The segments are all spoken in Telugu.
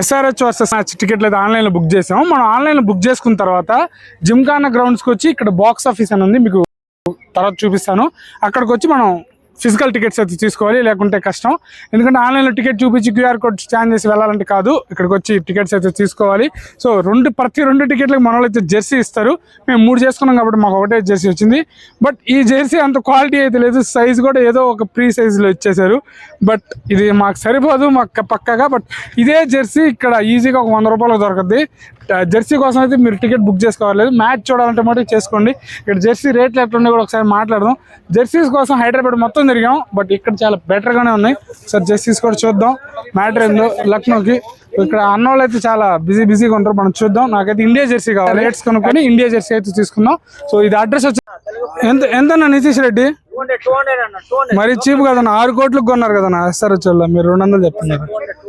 ఎస్ఆర్హెచ్ వర్సెస్ మ్యాచ్ టికెట్లు అయితే ఆన్లైన్లో బుక్ చేసాము. మనం ఆన్లైన్లో బుక్ చేసుకున్న తర్వాత జిమ్ఖానా గ్రౌండ్స్కి వచ్చి ఇక్కడ బాక్స్ ఆఫీస్ అని ఉంది. మీకు తర్వాత చూపిస్తాను. అక్కడికి వచ్చి మనం ఫిజికల్ టికెట్స్ అయితే తీసుకోవాలి లేకుంటే కష్టం. ఎందుకంటే ఆన్లైన్లో టికెట్ చూపించి క్యూఆర్ కోడ్ స్కాన్ చేసి వెళ్ళాలంటే కాదు ఇక్కడికి వచ్చి టికెట్స్ అయితే తీసుకోవాలి. సో రెండు ప్రతి రెండు టికెట్లకు మన వాళ్ళు అయితే జెర్సీ ఇస్తారు. మేము మూడు చేసుకున్నాం కాబట్టి మాకు ఒకటే జెర్సీ వచ్చింది. బట్ ఈ జెర్సీ అంత క్వాలిటీ అయితే లేదు. సైజ్ కూడా ఏదో ఒక ప్రీ సైజులో ఇచ్చేసారు బట్ ఇది మాకు సరిపోదు మాకు పక్కగా. బట్ ఇదే జెర్సీ ఇక్కడ ఈజీగా ఒక వంద రూపాయలకు దొరకద్ది. జెర్సీ కోసం అయితే మీరు టికెట్ బుక్ చేసుకోవాలి. మ్యాచ్ చూడాలంటే మటుకు చేసుకోండి. ఇక్కడ జెర్సీ రేట్లు ఎట్లున్నాయి కూడా ఒకసారి మాట్లాడదాం. జెర్సీస్ కోసం హైదరాబాద్ మొత్తం తిరిగాం బట్ ఇక్కడ చాలా బెటర్గానే ఉన్నాయి. సార్ జెర్సీస్ కూడా చూద్దాం. మ్యాటర్ ఏందో లక్నోకి. ఇక్కడ అన్నోళ్ళు అయితే చాలా బిజీ బిజీగా ఉంటారు. మనం చూద్దాం. నాకైతే ఇండియా జెర్సీ కావాలి. రేట్స్ కొనుక్కొని ఇండియా జెర్సీ అయితే తీసుకుందాం. సో ఇది అడ్రస్ వచ్చి ఎంత ఎంత నితీష్ రెడ్డి? మరీ చీప్ కదన్నా ఆరు కోట్లకు కొన్నారు కదన్నా ఎస్ఆర్ వచ్చి మీరు రెండు వందలు చెప్తున్నారు.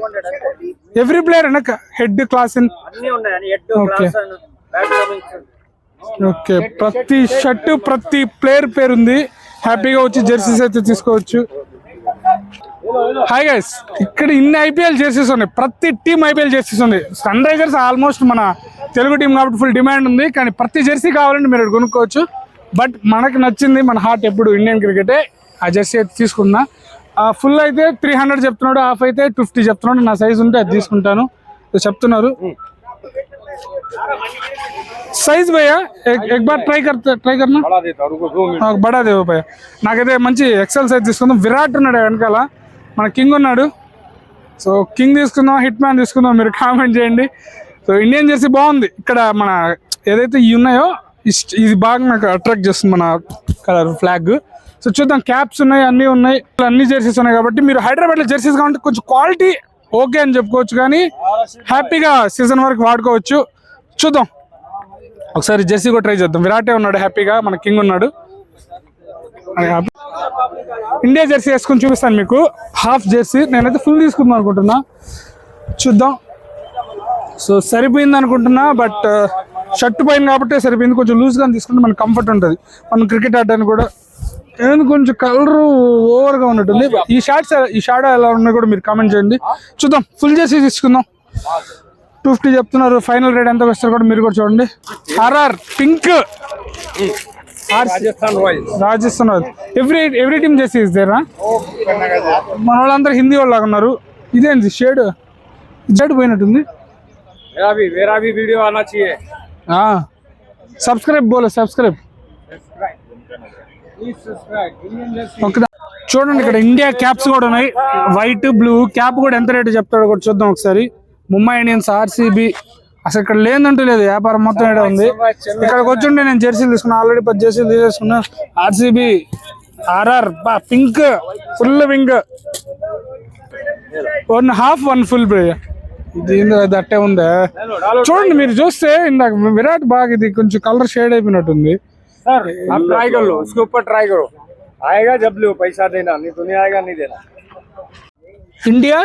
అంటే ఎవ్రీ ప్లేయర్ అన్న head class in Cummins okay ప్రతి షర్ట్ ప్రతి ప్లేయర్ పేరు ఉంది హ్యాపీగా వచ్చి జెర్సీస్ అయితే తీసుకోవచ్చు. హాయ్ గైస్ ఇక్కడ ఇన్ని ఐపీఎల్ జెర్సీస్ ఉన్నాయి. ప్రతి టీం ఐపీఎల్ జెర్సీస్ ఉంది సన్ రైజర్స్ ఆల్మోస్ట్ మన తెలుగు టీం కాబట్టి ఫుల్ డిమాండ్ ఉంది. కానీ ప్రతి జెర్సీ కావాలంటే మీరు కొనుక్కోవచ్చు. బట్ మనకు నచ్చింది మన హార్ట్ ఎప్పుడు ఇండియన్ క్రికెటే ఆ జెర్సీ అయితే తీసుకున్నా ఫుల్ అయితే త్రీ హండ్రెడ్ చెప్తున్నాడు. హాఫ్ అయితే టూ ఫిఫ్టీ చెప్తున్నాడు. నా సైజ్ ఉంటే అది తీసుకుంటాను. చెప్తున్నారు. సైజ్ భయ్యా? ఎగ్ బార్ ట్రై కర్తా ట్రై కర్నా? బడా దేవు భయ్య. నాకైతే మంచి ఎక్సెల్ సైజ్ తీసుకుందాం. విరాట్ ఉన్నాడు వెనకాల. మన కింగ్ ఉన్నాడు. సో కింగ్ తీసుకుందాం హిట్ మ్యాన్ తీసుకుందాం. మీరు కామెంట్ చేయండి. సో ఇండియన్ జెర్సీ బాగుంది. ఇక్కడ మన ఏదైతే ఇవి ఉన్నాయో ఇది బాగా నాకు అట్రాక్ట్ చేస్తుంది మన కలర్ ఫ్లాగ్ సో చూద్దాం. క్యాప్స్ ఉన్నాయి అన్నీ ఉన్నాయి. అన్ని జెర్సీస్ ఉన్నాయి కాబట్టి మీరు హైదరాబాద్లో జెర్సీస్ కాబట్టి కొంచెం క్వాలిటీ ఓకే అని చెప్పుకోవచ్చు కానీ హ్యాపీగా సీజన్ వరకు వాడుకోవచ్చు. చూద్దాం. ఒకసారి జెర్సీ కూడా ట్రై చేద్దాం. విరాటే ఉన్నాడు హ్యాపీగా మన కింగ్ ఉన్నాడు. ఇండియా జెర్సీ వేసుకొని చూపిస్తాను మీకు. Half Jersey. నేనైతే ఫుల్ తీసుకుందాం అనుకుంటున్నా. చూద్దాం. సో సరిపోయింది అనుకుంటున్నా బట్ షర్ట్ పైన కాబట్టి సరిపోయింది. కొంచెం లూజ్గా తీసుకుంటే మనకు కంఫర్ట్ ఉంటుంది. మనం క్రికెట్ ఆడడానికి కూడా ఏమైనా కొంచెం కలర్ ఓవర్గా ఉన్నట్టుంది. ఈ షార్ట్స్ ఈ షార్ట్ ఎలా ఉన్నాయి కూడా మీరు కామెంట్ చేయండి. చూద్దాం. ఫుల్ చేసి తీసుకుందాం. టూ ఫిఫ్టీ చెప్తున్నారు. ఫైనల్ రేట్ ఎంత వస్తారు కూడా మీరు కూడా చూడండి. RR pink Rajasthan royal every every team చేసి ఇస్తారా మన వాళ్ళందరూ హిందీ వాళ్ళు ఉన్నారు. ఇదేంటి షేడ్ జడ్ పోయినట్టుంది. Subscribe ah. బోలే సబ్స్క్రైబ్ చూడండి ఇక్కడ ఇండియా క్యాప్స్ కూడా ఉన్నాయి. వైట్ బ్లూ క్యాప్ కూడా ఎంత రేటు చెప్తాడో కూడా చూద్దాం ఒకసారి. ముంబై ఇండియన్స్ ఆర్సీబీ అసలు ఇక్కడ లేదంటూ లేదు. వ్యాపారం మొత్తం ఇక్కడ ఉంది. ఇక్కడికి వచ్చుంటే నేను జెర్సీలు తీసుకున్నా. ఆల్రెడీ పది జెర్సీలు తీసేసుకున్నా. ఆర్సీబీ ఆర్ఆర్ బా pink full wing one half one full దీని దట్టే ఉందా? చూడండి మీరు చూస్తే ఇందాక విరాట్ బాగా ఇది కొంచెం కలర్ షేడ్ అయిపోయినట్టుంది. सर आप ट्राई कर लो उसके ऊपर ट्राई करो आएगा जब लो पैसा देना नहीं तो नहीं आएगा नहीं देना ఇండియా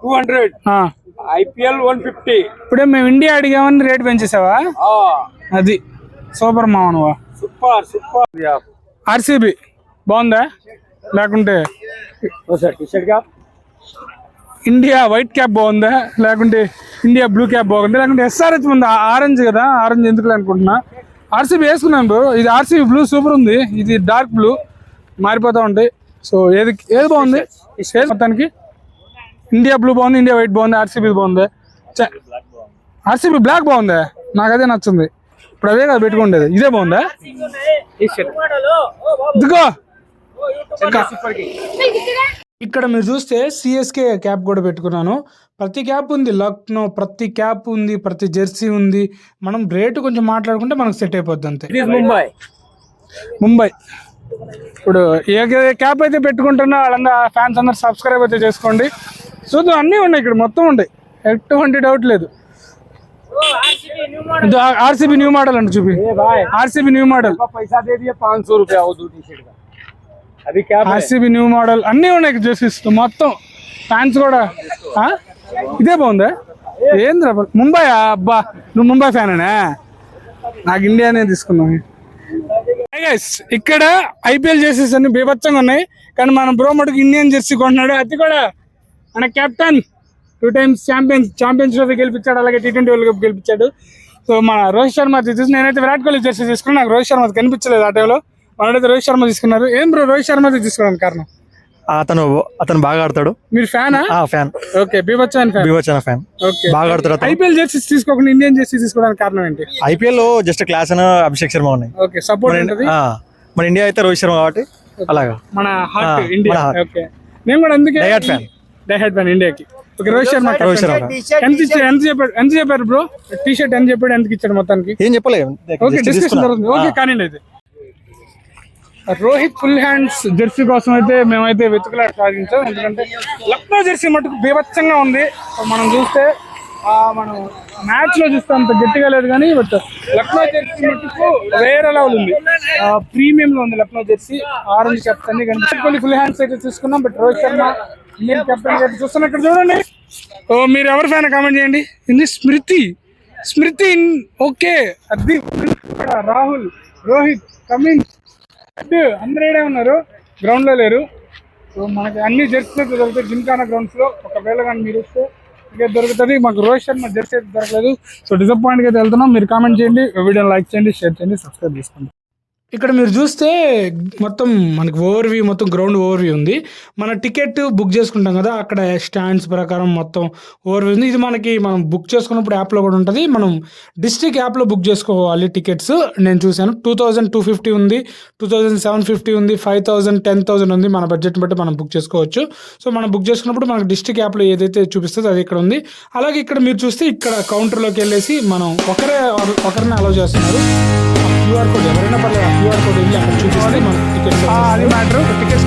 200 ఆ. आईपीएल 150 ఇప్పుడే మేము ఇండియా అడిగామని రేట్ పెంచేసావా हाँ అది సూపర్ మావనువా सुपर सुपर दिया आप ఆర్సీబీ బాగుందా లేకుంటే तो सर टी शर्ट क्या ఇండియా వైట్ క్యాప్ బాగుందా లేకుంటే ఇండియా బ్లూ క్యాప్ బాగుందా లేకుంటే ఎస్ఆర్హెచ్ ఉంది ఆరెంజ్ కదా ఆరెంజ్ ఎందుకు అనుకుంటున్నా ఆర్సీబీ వేసుకున్నాను బ్రో. ఇది ఆర్సీబీ బ్లూ సూపర్ ఉంది. ఇది డార్క్ బ్లూ మారిపోతూ ఉంటాయి. సో ఏది ఏది బాగుంది? మొత్తానికి? ఇండియా బ్లూ బాగుంది ఇండియా వైట్ బాగుంది ఆర్సీబీ బాగుంది. ఆర్సీబీ బ్లాక్ బాగుంది? నాకు అదే నచ్చింది. ఇప్పుడు అదే కదా పెట్టుకుండేది. ఇదే బాగుందా? ఇదిగో. ఇక్కడ మీరు చూస్తే సిఎస్కే క్యాప్ కూడా పెట్టుకున్నాను ప్రతి క్యాప్ ఉంది లక్నో ప్రతి క్యాప్ ఉంది ప్రతి జెర్సీ ఉంది మనం రేటు కొంచెం మాట్లాడుకుంటే మనకు సెట్ అయిపోద్ది అంతే ముంబై ముంబై ఇప్పుడు ఏ క్యాప్ అయితే పెట్టుకుంటున్నా వాళ్ళందరూ ఫ్యాన్స్ అందరు సబ్స్క్రైబ్ అయితే చేసుకోండి చూద్దాం అన్నీ ఉన్నాయి ఇక్కడ మొత్తం ఉన్నాయి ఎటువంటి డౌట్ లేదు ఆర్సీబీ న్యూ మోడల్ అండి చూపి ఆర్సీబీ న్యూ మోడల్ పైసా దే పాంచ్ రూపాయ ఆర్సీబీ న్యూ మోడల్ అన్నీ ఉన్నాయి జెర్సీస్ మొత్తం. ఫ్యాన్స్ కూడా. ఆ? ఇదే బాగుందా? ఏంద్రా ముంబై అబ్బా నువ్వు ముంబై ఫ్యానేనా నాకు ఇండియానే తీసుకున్నాం Hey ఇక్కడ ఐపీఎల్ జెర్సీస్ అన్ని బీభత్సంగా ఉన్నాయి. కానీ మన బ్రో మటుకు ఇండియన్ జెర్సీ కొంటున్నాడు అది కూడా మన captain. Two times champions champions trophy గెలిపించాడు. అలాగే టీ ట్వంటీ వరల్డ్ కప్ గెలిపించాడు. సో మన రోహిత్ శర్మ చూసి నేనైతే విరాట్ కోహ్లీ జెర్సీ తీసుకున్నాను నాకు రోహిత్ శర్మ కనిపించలేదు ఆ టైంలో వాళ్ళైతే రోహిత్ శర్మ తీసుకున్నారు. ఏం బ్రో రోహిత్ శర్మ తీసుకోవడానికి కారణం? అతను అతను బాగా ఆడతాడు. మీరు ఫ్యానా? ఆ ఫ్యాన్. ఓకే బీభత్సన్ ఫ్యాన్. ఫ్యాన్. ఓకే. బాగా ఆడతాడు ఐపీఎల్ జెర్సీస్ తీసుకోకుండా ఇండియన్ జెర్సీ తీసుకోవడానికి కారణం ఏంటి? ఐపీఎల్లో జస్ట్ క్లాస్ అని అభిషేక్ శర్మ ఉన్నాయి. ఓకే సపోర్ట్ మన ఉంటుంది? ఆ, మన ఇండియా అయితే రోహిత్ శర్మ కాబట్టి అలాగా. మన హార్ట్ ఇండియా. ఓకే. నేను కూడా అందుకే Diehard fan. డైహార్డ్ ఫ్యాన్ ఇండియాకి. ఓకే రోహిత్ శర్మ రోహిత్ శర్మ. ఎంత ఎంత చెప్పాడు ఎంత చెప్పారు బ్రో? టీ షర్ట్ ఎంత చెప్పాడు ఎంత ఇచ్చాడు మొత్తానికి? ఏం చెప్పలేదు ఓకే డిస్కషన్ ఓకే కానివ్వండి అయితే. రోహిత్ ఫుల్ హ్యాండ్స్ జెర్సీ కోసం అయితే మేమైతే వెతుకులాట సాగించాం ఎందుకంటే లక్నో జెర్సీ మటుకు బీభత్సంగా ఉంది. మనం చూస్తే మనం మ్యాచ్లో చూస్తే అంత గట్టిగా లేదు కానీ బట్ లక్నో జెర్సీ మటుకు వేరే లెవెల్ ఉంది. ప్రీమియం లో ఉంది లక్నో జెర్సీ. ఆరెంజ్ కెప్టెన్ అన్ని ఫుల్ హ్యాండ్స్ అయితే తీసుకున్నాం. But Rohit Sharma Indian captain అయితే చూస్తున్నాం ఇక్కడ చూడండి. ఓ మీరు ఎవరి ఫ్యాన్ కామెంట్ చేయండి. ఇది స్మృతి. స్మృతి ఓకే. అది రాహుల్ రోహిత్ కమింగ్ అందరూ ఏడే ఉన్నారు. గ్రౌండ్లో లేరు. సో మనకి అన్ని జెర్సీస్ అయితే దొరుకుతాయి. జిమ్కానా గ్రౌండ్స్లో ఒకవేళ కానీ మీరు వస్తే ఇక దొరుకుతుంది. మాకు రోహిత్ శర్మ జెర్సీ అయితే దొరకలేదు. సో డిసప్పాయింట్గా అయితే వెళ్తున్నాం. మీరు కామెంట్ చేయండి. వీడియోని లైక్ చేయండి షేర్ చేయండి సబ్స్క్రైబ్ చేసుకోండి. ఇక్కడ మీరు చూస్తే మొత్తం మనకి ఓవర్వ్యూ మొత్తం గ్రౌండ్ ఓవర్వ్యూ ఉంది. మన టికెట్ బుక్ చేసుకుంటాం కదా అక్కడ స్టాండ్స్ ప్రకారం మొత్తం ఓవర్వ్యూ ఉంది. ఇది మనకి మనం బుక్ చేసుకున్నప్పుడు యాప్లో కూడా ఉంటుంది. మనం డిస్ట్రిక్ట్ యాప్లో బుక్ చేసుకోవాలి టికెట్స్. నేను చూశాను టూ థౌజండ్ టూ ఫిఫ్టీ ఉంది టూ థౌజండ్ సెవెన్ ఫిఫ్టీ ఉంది ఫైవ్ థౌజండ్ టెన్ థౌసండ్ ఉంది. మన బడ్జెట్ బట్టి మనం బుక్ చేసుకోవచ్చు. సో మనం బుక్ చేసుకున్నప్పుడు మనకు డిస్ట్రిక్ట్ యాప్లో ఏదైతే చూపిస్తుందో అది ఇక్కడ ఉంది. అలాగే ఇక్కడ మీరు చూస్తే ఇక్కడ కౌంటర్లోకి వెళ్ళేసి మనం ఒకరే ఒకరిని అలౌ చేస్తున్నారు. క్యూఆర్ కోడ్ ఎవరైనా పర్లేదు క్యూఆర్ కోడ్ వెళ్ళి అక్కడ చూపిస్తే మనకి టికెట్ అది మ్యాటర్ టికెట్స్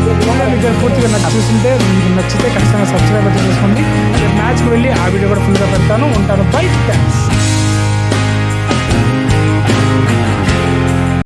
మీకు పూర్తిగా నచ్చి చూసింటే మీకు నచ్చితే ఖచ్చితంగా సబ్స్క్రైబ్ చేసుకోండి మ్యాచ్కి వెళ్ళి ఆ వీడియో కూడా ఫుల్గా పెడతాను. ఉంటాను. By thanks